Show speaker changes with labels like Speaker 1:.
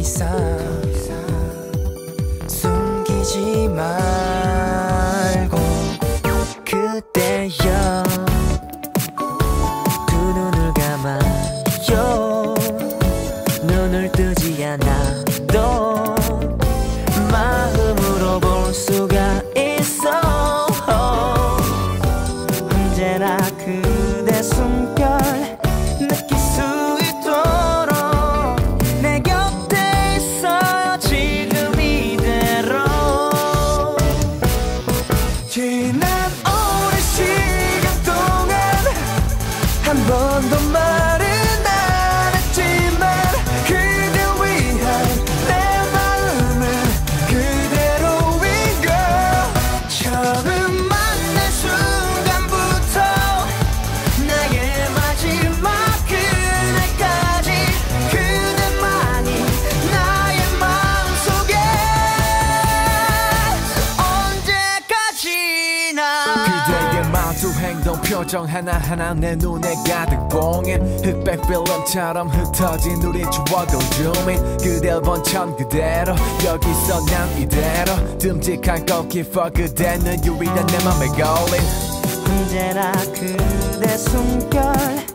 Speaker 1: coisa. 내게
Speaker 2: 말투 행동 표정 하나하나 내 눈에 가득 봉해 흑백 필름처럼 흩어진 우리 추억을 주민 그댈 본천 그대로 여기서 난 이대로. 듬직한 골키퍼 그대는 유일한 내 맘에 걸린.
Speaker 1: 언제나 그대 숨결